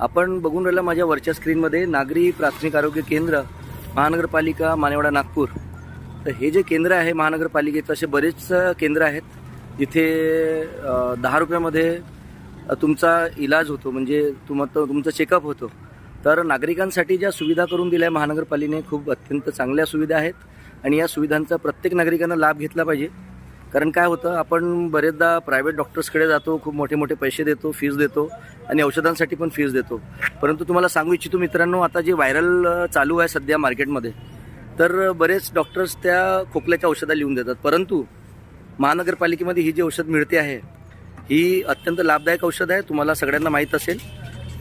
आपण बघून राहिला माझ्या वरच्या स्क्रीनमध्ये नागरी प्राथमिक आरोग्य केंद्र महानगरपालिका मानेवाडा नागपूर. तर हे जे केंद्र आहे महानगरपालिकेचं असे बरेच केंद्र आहेत. जिथे दहा रुपयामध्ये तुमचा इलाज होतो म्हणजे तुम तुमचं चेकअप होतो. तर नागरिकांसाठी ज्या सुविधा करून दिल्या महानगरपालिकेने खूप अत्यंत चांगल्या सुविधा आहेत. आणि या सुविधांचा प्रत्येक नागरिकांना लाभ घेतला पाहिजे. कारण काय होतं आपण बरेचदा प्रायव्हेट डॉक्टर्सकडे जातो खूप मोठे मोठे पैसे देतो फीज देतो आणि औषधांसाठी पण फीज देतो. परंतु तुम्हाला सांगू इच्छितो मित्रांनो आता जे व्हायरल चालू आहे सध्या मार्केटमध्ये तर बरेच डॉक्टर्स त्या खोकल्याच्या औषधा लिहून देतात. परंतु महानगरपालिकेमध्ये ही जी औषध मिळते आहे ही अत्यंत लाभदायक औषध आहे. तुम्हाला सगळ्यांना माहीत असेल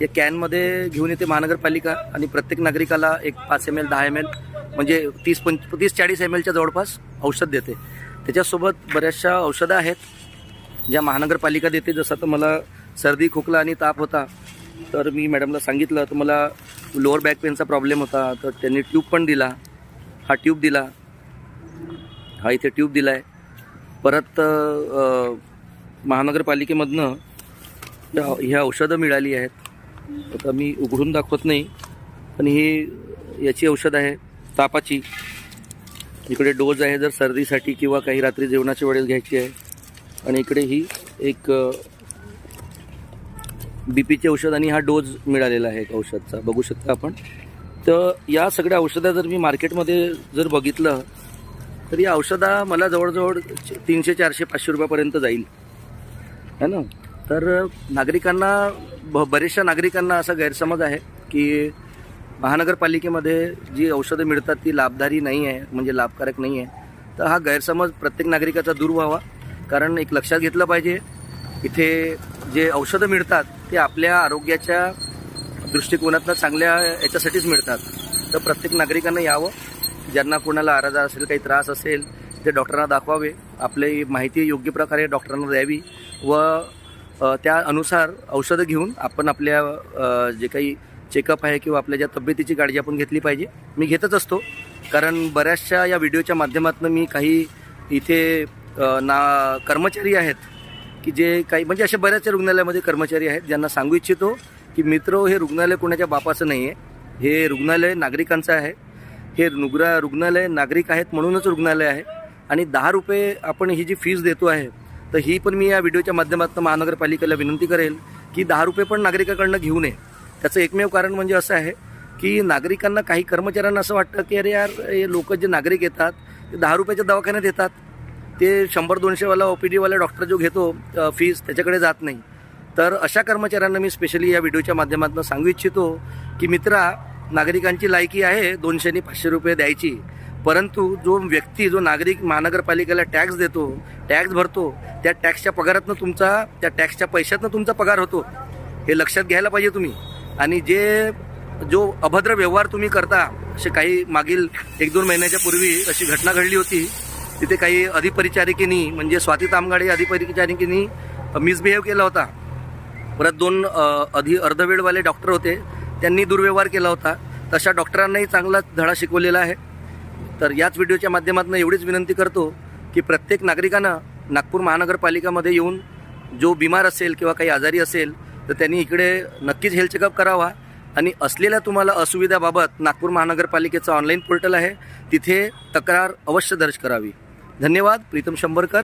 या कॅनमध्ये घेऊन येते महानगरपालिका आणि प्रत्येक नागरिकाला एक पाच एम एल दहा एम एल म्हणजे तीस पंच तीस चाळीस एम एलच्या जवळपास औषध देते. त्याच्यासोबत बऱ्याचशा औषधं आहेत. ज्या महानगरपालिका देते जसं तर मला सर्दी खोकला आणि ताप होता. तर मी मॅडमला सांगितलं तर मला लोअर बॅक पेनचा प्रॉब्लेम होता. तर त्यांनी ट्यूब पण दिला. हा ट्यूब दिला. हा इथे ट्यूब दिला आहे परत महानगरपालिकेमधनं ह्या औषधं मिळाली आहेत. आता मी उघडून दाखवत नाही पण ही याची औषध आहे तापाची. इकडे डोज आहे जर सर्दीसाठी किंवा काही रात्री जेवणाच्या वेळेस घ्यायची आहे. आणि इकडे ही एक बी पीचे औषध आणि हा डोज मिळालेला आहे एक औषधचा. बघू शकता आपण. तर या सगळ्या औषधं जर मी मार्केटमध्ये जर बघितलं तर या औषधा मला जवळजवळ तीनशे चारशे पाचशे रुपयापर्यंत जाईल. है ना? तर नागरिकांना ब बरेचशा नागरिकांना असा गैरसमज आहे की महानगरपालिकेमध्ये जी औषधं मिळतात ती लाभदारी नाही आहे म्हणजे लाभकारक नाही आहे तर हा गैरसमज प्रत्येक नागरिकाचा दूर व्हावा. कारण एक लक्षात घेतलं पाहिजे इथे जे औषधं मिळतात ते आपल्या आरोग्याच्या दृष्टिकोनातनं चांगल्या याच्यासाठीच मिळतात. तर प्रत्येक नागरिकांना यावं. ज्यांना कोणाला आराधा असेल काही त्रास असेल ते डॉक्टरांना दाखवावे. आपली माहिती योग्य प्रकारे डॉक्टरांना द्यावी व त्यानुसार त्या अनुसार औषधं घेऊन आपण आपल्या जे काही चेकअप आहे किंवा आपल्या ज्या तब्येतीची काळजी आपण घेतली पाहिजे. मी घेतच असतो. कारण बऱ्याचशा या व्हिडिओच्या माध्यमातून मी काही इथे ना कर्मचारी आहेत की जे काही म्हणजे अशा बऱ्याचशा रुग्णालयामध्ये कर्मचारी आहेत ज्यांना सांगू इच्छितो की मित्र हे रुग्णालय कोणाच्या बापाचं नाही आहे हे रुग्णालय नागरिकांचं आहे. हे रुग्रा रुग्णालय नागरिक आहेत म्हणूनच रुग्णालय आहे. आणि दहा रुपये आपण ही जी फीज देतो आहे तर ही पण मी या व्हिडिओच्या माध्यमातून महानगरपालिकेला विनंती करेल की दहा रुपये पण नागरिकाकडनं घेऊ नये. त्याचं एकमेव कारण म्हणजे असं आहे की नागरिकांना काही कर्मचाऱ्यांना असं वाटतं की अरे यार हे लोक जे नागरिक येतात ते दहा रुपयाच्या दवाखान्यात येतात. ते शंभर दोनशेवाला ओ पी डीवाला डॉक्टर जो घेतो फीज त्याच्याकडे जात नाही. तर अशा कर्मचाऱ्यांना मी स्पेशली या व्हिडिओच्या माध्यमातून सांगू इच्छितो की मित्रा नागरिकांची लायकी आहे दोनशे आणि पाचशे रुपये द्यायची. परंतु जो व्यक्ती जो नागरिक महानगरपालिकेला टॅक्स देतो टॅक्स भरतो त्या टॅक्सच्या पगारातनं तुमचा त्या टॅक्सच्या पैशातनं तुमचा पगार होतो. हे लक्षात घ्यायला पाहिजे तुम्ही. आणि जे जो अभद्र व्यवहार तुम्ही करता असे काही मागील एक दोन महिन्याच्या पूर्वी अशी घटना घडली होती तिथे काही अधिपरिचारिकेनी म्हणजे स्वाती तामगाडे अधिपरिचारिकेनी मिसबिहेव केला होता. परत दोन अ, अधि अर्धवेळवाले डॉक्टर होते त्यांनी दुर्व्यवहार केला होता. तशा डॉक्टरांनाही चांगला धडा शिकवलेला आहे. तर याच व्हिडिओच्या माध्यमातून एवढीच विनंती करतो की प्रत्येक नागरिकानं नागपूर महानगरपालिकामध्ये येऊन जो बिमार असेल किंवा काही आजारी असेल तर त्यांनी इकडे नक्कीच हेल्थ चेकअप करावा. आणि असलेल्या तुम्हाला असुविधाबाबत नागपूर महानगरपालिकेचं ऑनलाईन पोर्टल आहे. तिथे तक्रार अवश्य दर्ज करावी. धन्यवाद. प्रीतम शंभरकर.